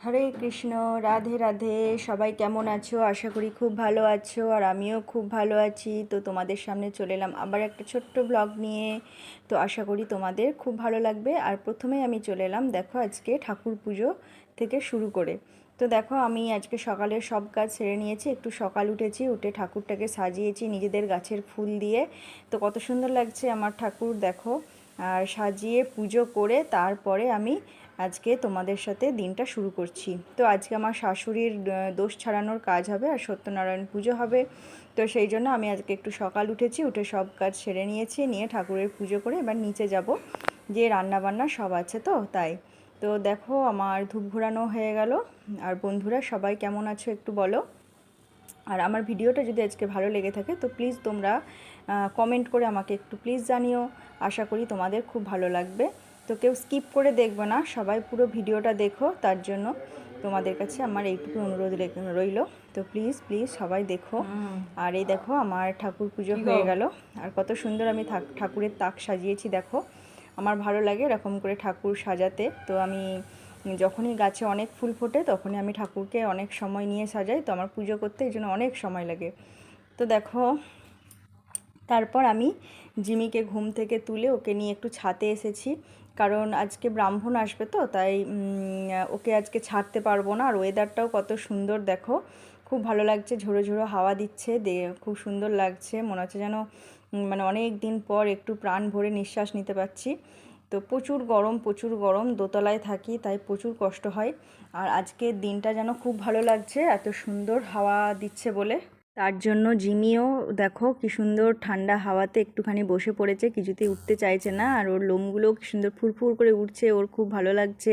হরে কৃষ্ণ, রাধে রাধে, সবাই কেমন আছো? আশা করি খুব ভালো আছো আর আমিও খুব ভালো আছি। তো তোমাদের সামনে চলে এলাম আবার একটা ছোট্ট ব্লগ নিয়ে। তো আশা করি তোমাদের খুব ভালো লাগবে। আর প্রথমে আমি চলে এলাম দেখো আজকে ঠাকুর পুজো থেকে শুরু করে। তো দেখো আমি আজকে সকালে সব কাজ সেরে নিয়েছি। একটু সকাল উঠেছি, উঠে ঠাকুরটাকে সাজিয়েছি নিজেদের গাছের ফুল দিয়ে। তো কত সুন্দর লাগছে আমার ঠাকুর, দেখো। আর সাজিয়ে পুজো করে তারপরে আমি আজকে তোমাদের সাথে দিনটা শুরু করছি। তো আজকে আমার শাশুড়ির দোষ ছাড়ানোর কাজ হবে আর সত্যনারায়ণ পুজো হবে। তো সেই জন্য আমি আজকে একটু সকাল উঠেছি, উঠে সব কাজ সেরে নিয়েছি, নিয়ে ঠাকুরের পুজো করে এবার নিচে যাব। যে রান্না বান্না সব আছে তো, তাই। তো দেখো আমার ধূপ ঘোরানো হয়ে গেল। আর বন্ধুরা সবাই কেমন আছো একটু বলো? আর আমার ভিডিওটা যদি আজকে ভালো লেগে থাকে তো প্লিজ তোমরা কমেন্ট করে আমাকে একটু প্লিজ জানিও। আশা করি তোমাদের খুব ভালো লাগবে। তো কেউ স্কিপ করে দেখবে না সবাই পুরো ভিডিওটা দেখো তার জন্য তোমাদের কাছে আমার এইটুকু অনুরোধ রইল। তো প্লিজ প্লিজ সবাই দেখো। আর এই দেখো আমার ঠাকুর পুজো হয়ে গেল। আর কত সুন্দর আমি ঠাকুরের তাক সাজিয়েছি দেখো। আমার ভালো লাগে এরকম করে ঠাকুর সাজাতে। তো আমি যখনই গাছে অনেক ফুল ফোটে তখনই আমি ঠাকুরকে অনেক সময় নিয়ে সাজাই। তো আমার পুজো করতে এই জন্য অনেক সময় লাগে। তো দেখো তারপর আমি জিমিকে ঘুম থেকে তুলে ওকে নিয়ে একটু ছাতে এসেছি। কারণ আজকে ব্রাহ্মণ আসবে তো, তাই ওকে আজকে ছাড়তে পারব না। আর ওয়েদারটাও কত সুন্দর, দেখো। খুব ভালো লাগছে, ঝোড়ো ঝোড়ো হাওয়া দিচ্ছে খুব সুন্দর লাগছে। মনে হচ্ছে যেন মানে অনেক দিন পর একটু প্রাণ ভরে নিঃশ্বাস নিতে পারছি। তো প্রচুর গরম প্রচুর গরম, দোতলায় থাকি, তাই প্রচুর কষ্ট হয়। আর আজকের দিনটা যেন খুব ভালো লাগছে, এত সুন্দর হাওয়া দিচ্ছে বলে। তার জন্য জিমিও দেখো কি সুন্দর ঠান্ডা হাওয়াতে একটুখানি বসে পড়েছে, কিছুতেই উঠতে চাইছে না। আর ওর লোমগুলো কি সুন্দর ফুরফুর করে উঠছে ওর খুব ভালো লাগছে।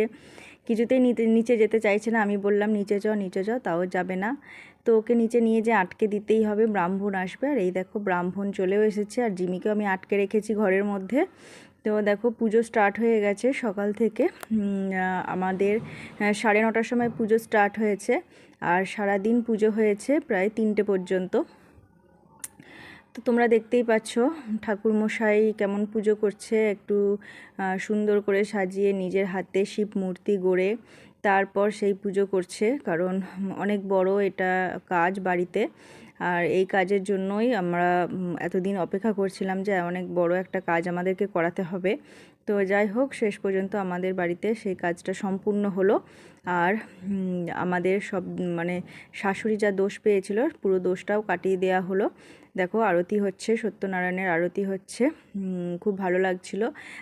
কিছুতেই নিচে যেতে চাইছে না। আমি বললাম, নিচে চ নিচে চ, তাও যাবে না। তো ওকে নিচে নিয়ে যে আটকে দিতেই হবে, ব্রাহ্মণ আসবে। আর এই দেখো ব্রাহ্মণ চলেও এসেছে, আর জিমিকেও আমি আটকে রেখেছি ঘরের মধ্যে। তো দেখো পুজো স্টার্ট হয়ে গেছে সকাল থেকে। আমাদের সাড়ে নটার সময় পুজো স্টার্ট হয়েছে। আর সারা দিন পুজো হয়েছে প্রায় তিনটে পর্যন্ত। তো তোমরা দেখতেই পাচ্ছ, ঠাকুরমশাই কেমন পুজো করছে, একটু সুন্দর করে সাজিয়ে নিজের হাতে শিব মূর্তি গড়ে তারপর সেই পুজো করছে, কারণ অনেক বড় এটা কাজ বাড়িতে। আর এই কাজের জন্যই আমরা এতদিন অপেক্ষা করছিলাম যে অনেক বড় একটা কাজ আমাদেরকে করাতে হবে। তো যাই হোক, শেষ পর্যন্ত আমাদের বাড়িতে সেই কাজটা সম্পূর্ণ হলো। আর আমাদের সব মানে শাশুড়ি যা দোষ পেয়েছিল, পুরো দোষটাও কাটিয়ে দেওয়া হলো। দেখো, আরতি হচ্ছে, সত্যনারায়ণের আরতি হচ্ছে খুব ভালো লাগছিল।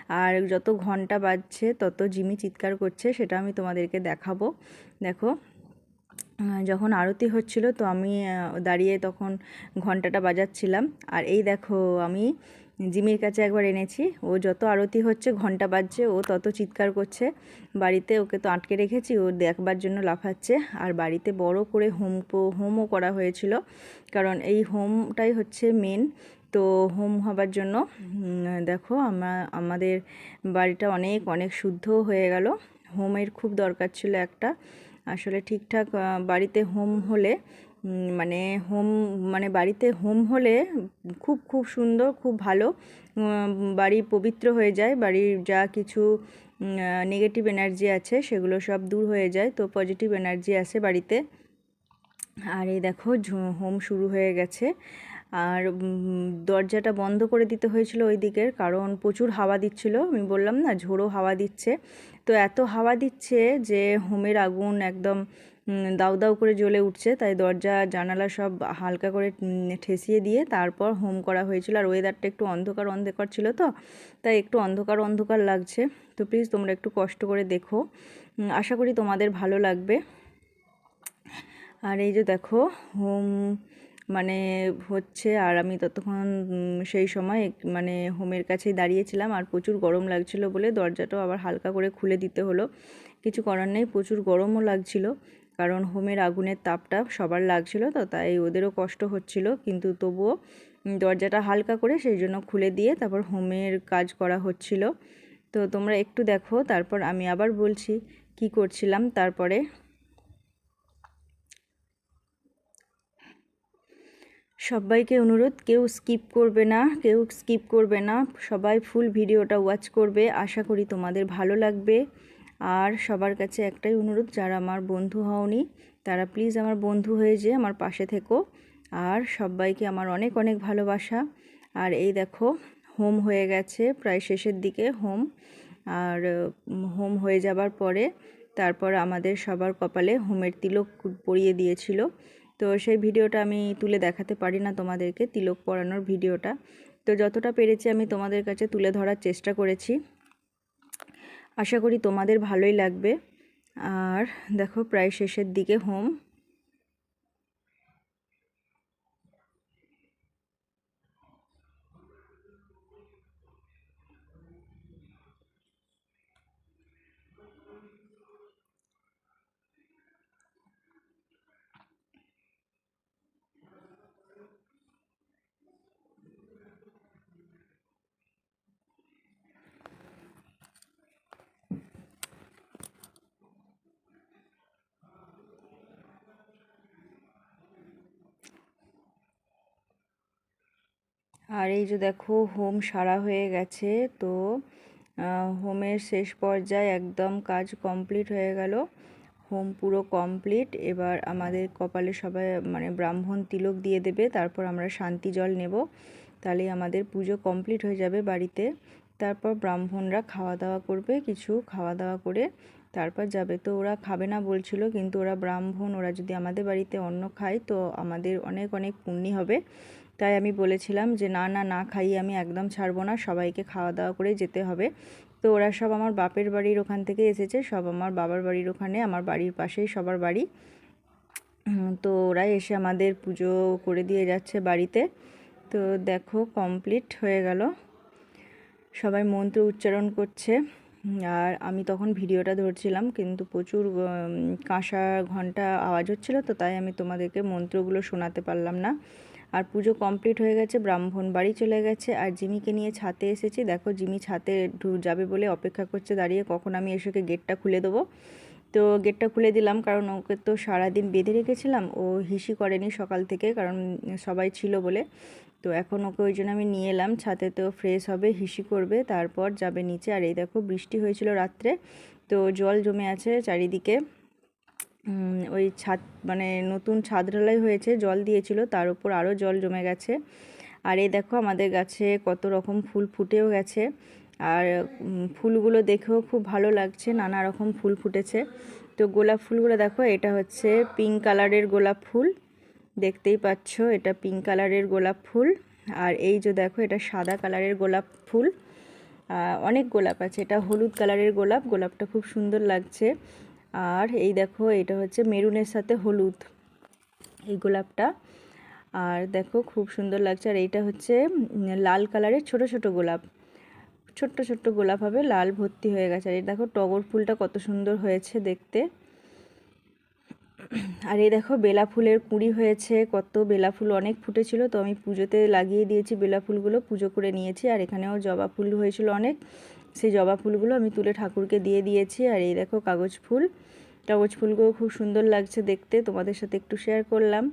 আর যত ঘণ্টা বাজছে, তত জিমি চিৎকার করছে, সেটা আমি তোমাদেরকে দেখাবো। দেখো যখন আরতি হচ্ছিল, তো আমি দাঁড়িয়ে তখন ঘন্টাটা বাজাচ্ছিলাম। আর এই দেখো, আমি জিমির কাছে একবার এনেছি। ও যত আরতি হচ্ছে ঘণ্টা বাজছে, ও তত চিৎকার করছে। বাড়িতে ওকে তো আটকে রেখেছি, ও দেখবার জন্য লাফাচ্ছে। আর বাড়িতে বড় করে হোম হোমও করা হয়েছিল। কারণ এই হোমটাই হচ্ছে মেন তো হোম হবার জন্য দেখো, আমা, আমাদের বাড়িটা অনেক অনেক শুদ্ধ হয়ে গেল। হোমের খুব দরকার ছিল একটা। আসলে ঠিকঠাক বাড়িতে হোম হলে মানে হোম মানে বাড়িতে হোম হলে খুব খুব সুন্দর, খুব ভালো বাড়ি পবিত্র হয়ে যায়, বাড়ির যা কিছু নেগেটিভ এনার্জি আছে সেগুলো সব দূর হয়ে যায়, তো পজিটিভ এনার্জি আসে বাড়িতে। আর এই দেখো হোম শুরু হয়ে গেছে। আর দরজাটা বন্ধ করে দিতে হয়েছিল ওই দিকের, কারণ প্রচুর হাওয়া দিচ্ছিল, আমি বললাম না ঝোড়ো হাওয়া দিচ্ছে। তো এত হাওয়া দিচ্ছে যে হোমের আগুন একদম দাউ দাউ করে জ্বলে উঠছে। তাই দরজা, জানালা সব হালকা করে ঠেসিয়ে দিয়ে তারপর হোম করা হয়েছিল। আর ওয়েদারটা একটু অন্ধকার অন্ধকার ছিল তো, তাই একটু অন্ধকার অন্ধকার লাগছে। তো প্লিজ তোমরা একটু কষ্ট করে দেখো। আশা করি তোমাদের ভালো লাগবে। আর এই যে দেখো, হোম মানে হচ্ছে আর আমি ততক্ষণ সেই সময় মানে হোমের কাছেই দাঁড়িয়েছিলাম। আর প্রচুর গরম লাগছিল বলে দরজাটাও আবার হালকা করে খুলে দিতে হলো। কিছু করার নেই, প্রচুর গরমও লাগছিল। কারণ হোমের আগুনের তাপটা সবার লাগছিল তো, তাই ওদেরও কষ্ট হচ্ছিল। কিন্তু তবুও দরজাটা হালকা করে সেই জন্য খুলে দিয়ে তারপর হোমের কাজ করা হচ্ছিল। তো তোমরা একটু দেখো, তারপর আমি আবার বলছি কি করছিলাম। তারপরে সবাইকে অনুরোধ, কেউ স্কিপ করবে না, কেউ স্কিপ করবে না। সবাই ফুল ভিডিওটা ওয়াচ করবে। আশা করি তোমাদের ভালো লাগবে। আর সবার কাছে একটাই অনুরোধ, যারা আমার বন্ধু হওনি, তারা প্লিজ আমার বন্ধু হয়ে যে আমার পাশে থেকো। আর সবাইকে আমার অনেক অনেক ভালোবাসা। আর এই দেখো হোম হয়ে গেছে, প্রায় শেষের দিকে হোম আর হোম হয়ে যাবার পরে তারপর আমাদের সবার কপালে হোমের তিলক পরিয়ে দিয়েছিল। তো সেই ভিডিওটা আমি তুলে দেখাতে পারি না তোমাদেরকে, তিলক পরানোর ভিডিওটা। তো যতটা পেরেছি আমি তোমাদের কাছে তুলে ধরার চেষ্টা করেছি। আশা করি তোমাদের ভালোই লাগবে। আর দেখো প্রায় শেষের দিকে হোম আর এই যে দেখো, হোম সারা হয়ে গেছে। তো হোমের শেষ পর্যায়ে একদম কাজ কমপ্লিট হয়ে গেল। হোম পুরো কমপ্লিট। এবার আমাদের কপালে সবাই মানে ব্রাহ্মণ তিলক দিয়ে দেবে। তারপর আমরা শান্তি জল নেব। তাহলে আমাদের পুজো কমপ্লিট হয়ে যাবে বাড়িতে। তারপর ব্রাহ্মণরা খাওয়া দাওয়া করবে, কিছু খাওয়া দাওয়া করে তারপর যাবে। তো ওরা খাবে না বলছিল, কিন্তু ওরা ব্রাহ্মণ, ওরা যদি আমাদের বাড়িতে অন্ন খায়, তো আমাদের অনেক অনেক পুণ্যি হবে। তাই আমি বলেছিলাম যে, না না না খাইয়ে আমি একদম ছাড়বো না, সবাইকে খাওয়া দাওয়া করে যেতে হবে। তো ওরা সব আমার বাপের বাড়ির ওখান থেকে এসেছে, সব আমার বাবার বাড়ির ওখানে, আমার বাড়ির পাশেই সবার বাড়ি। তো ওরা এসে আমাদের পুজো করে দিয়ে যাচ্ছে বাড়িতে। তো দেখো, কমপ্লিট হয়ে গেল। সবাই মন্ত্র উচ্চারণ করছে। আর আমি তখন ভিডিওটা ধরছিলাম, কিন্তু প্রচুর কাঁসা ঘণ্টা আওয়াজ হচ্ছিল তো, তাই আমি তোমাদেরকে মন্ত্রগুলো শোনাতে পারলাম না। আর পুজো কমপ্লিট হয়ে গেছে, ব্রাহ্মণ বাড়ি চলে গেছে। আর জিমিকে নিয়ে ছাতে এসেছি। দেখো, জিমি ছাতে যাবে বলে অপেক্ষা করছে দাঁড়িয়ে। কখন আমি এসে গেটটা খুলে দেবো? তো গেটটা খুলে দিলাম, কারণ ওকে তো সারাদিন বেঁধে রেখেছিলাম। ও হিসি করেনি সকাল থেকে, কারণ সবাই ছিল বলে। তো এখন ওকে ওই জন্য আমি নিয়ে এলাম। ছাতে তো ফ্রেশ হবে, হিসি করবে, তারপর যাবে নিচে। আর এই দেখো, বৃষ্টি হয়েছিল রাত্রে। তো জল জমে আছে চারিদিকে। ওই ছাদ মানে নতুন ছাদ ঢালাই হয়েছে, জল দিয়েছিল, তার উপর আরও জল জমে গেছে। আর এই দেখো আমাদের গাছে কত রকম ফুল ফুটেও গেছে। আর ফুলগুলো দেখেও খুব ভালো লাগছে, নানা রকম ফুল ফুটেছে। তো গোলাপ ফুলগুলো দেখো, এটা হচ্ছে পিঙ্ক কালারের গোলাপ ফুল। দেখতেই পাচ্ছ, এটা পিঙ্ক কালারের গোলাপ ফুল। আর এই যে দেখো, এটা সাদা কালারের গোলাপ ফুল। অনেক গোলাপ আছে, এটা হলুদ কালারের গোলাপ, গোলাপটা খুব সুন্দর লাগছে। আর এই দেখো, এটা হচ্ছে মেরুনের সাথে হলুদ এই গোলাপটা। আর দেখো, খুব সুন্দর লাগছে। আর এইটা হচ্ছে লাল কালারের ছোট ছোট গোলাপ। ছোট্ট ছোট্ট গোলাপ হবে, লাল ভর্তি হয়ে গেছে। আর এই দেখো, টগর ফুলটা কত সুন্দর হয়েছে দেখতে। আর এই দেখো, বেলা ফুলের কুঁড়ি হয়েছে, কত বেলা ফুল অনেক ফুটেছিল। তো আমি পুজোতে লাগিয়ে দিয়েছি বেলা ফুলগুলো, পুজো করে নিয়েছি। আর এখানেও জবা ফুল হয়েছিল অনেক। সেই জবা ফুলগুলো আমি তুলে ঠাকুরকে দিয়ে দিয়েছি। আর এই দেখো কাগজ ফুল। কাগজ ফুলগুলো খুব সুন্দর লাগছে দেখতে। তোমাদের সাথে একটু শেয়ার করলাম।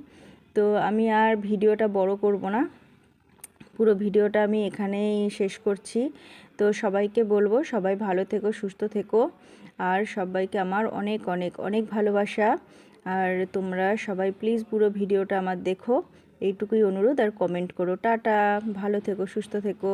তো আমি আর ভিডিওটা বড় করব না। পুরো ভিডিওটা আমি এখানেই শেষ করছি। তো সবাইকে বলব, সবাই ভালো থেকো, সুস্থ থেকো। আর সবাইকে আমার অনেক অনেক অনেক ভালোবাসা। আর তোমরা সবাই প্লিজ পুরো ভিডিওটা আমার দেখো। এইটুকুই অনুরোধ। আর কমেন্ট করো। টাটা। ভালো থেকো, সুস্থ থেকো।